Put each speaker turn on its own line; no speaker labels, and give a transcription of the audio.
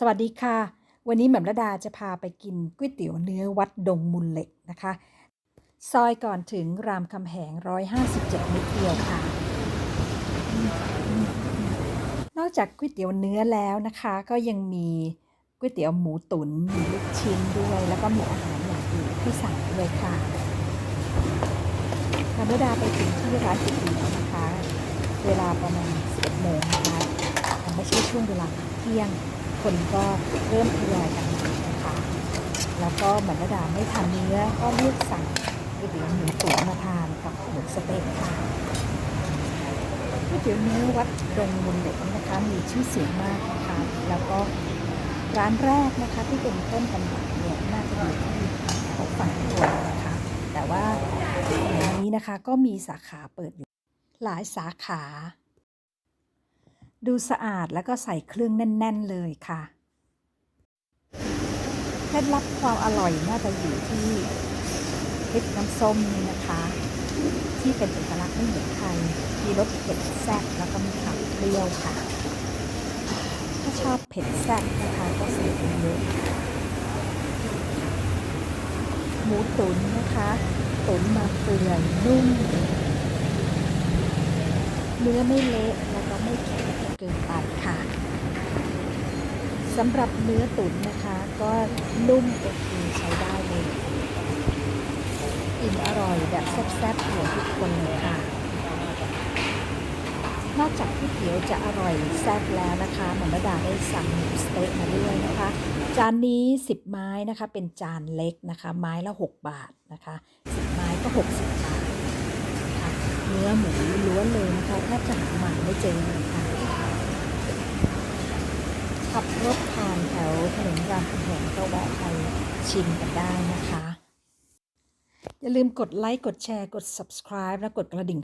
สวัสดีค่ะ วันนี้แหม่มระดาจะพาไปกินก๋วยเตี๋ยวเนื้อวัดดงมูลเหล็กนะคะ ซอยก่อนถึงรามคำแหง 157 นิดเดียวค่ะ นอกจากก๋วยเตี๋ยวเนื้อแล้วนะคะ ก็ยังมีก๋วยเตี๋ยวหมูตุ๋นมีลูกชิ้นด้วย แล้วก็มีอาหารอย่างอื่นที่สั่งด้วยค่ะแหม่มระดาไปถึงที่ร้านก๋วยเตี๋ยวนะคะ เวลาประมาณ 11โมงนะคะไม่ใช่ช่วงเวลาเที่ยง คนก็เริ่มทยอยกันนะคะแล้วก็เหมือนระดาไม่ทานเนื้อก็เลือกสั่งก๋วยเตี๋ยวหมูตุ๋นมาทานกับหมูสเต๊ะค่ะก๋วยเตี๋ยวเนื้อวัดดงมุนเหล็กนี่นะคะมีชื่อเสียงมากนะคะแล้วก็ร้านแรกนะคะที่เป็นต้นตำรับเนี่ยน่าจะอยู่ที่เขาฝั่งทนนะคะแต่ว่าสมัยนี้นะคะก็มีสาขาเปิดอยู่หลายสาขา ดูสะอาดแล้วก็ใส่เครื่องแน่น ๆ เลยค่ะ เคล็ดลับความอร่อยน่าจะอยู่ที่พริกน้ำส้มนี่นะคะ ที่เป็นเอกลักษณ์ไม่เหมือนใครมีรสเผ็ดแซ่บแล้วก็มีความเปรี้ยวค่ะ ถ้าชอบเผ็ดแซ่บนะคะก็ใส่เยอะหมูตุ๋นนะคะตุ๋นมาเปื่อยนุ่มเนื้อไม่เละแล้วก็ไม่แข็ง เกินไปค่ะสำหรับเนื้อตุ๋นนะคะ ก็นุ่มโอเคใช้ได้เลยอิ่มอร่อยแบบแซ่บๆของทุกคนเลยค่ะ นอกจากก๋วยเตี๋ยวจะอร่อยแซ่บแล้วนะคะหมอมระดาได้สั่งหมูสเต๊ะมาด้วยนะคะ จานนี้ 10 ไม้นะคะ เป็นจานเล็กนะคะ ไม้ละ 6 บาทนะคะ 10 ไม้ก็ 60 บาทเนื้อหมูล้วนเลยนะคะแทบจะหาหมาไม่เจอเลยค่ะ ขับรถผ่านแถวถนนรามคำแหงก็แวะไปชิมกันได้นะคะ อย่าลืมกดไลค์ กดแชร์ กด subscribe และกดกระดิ่ง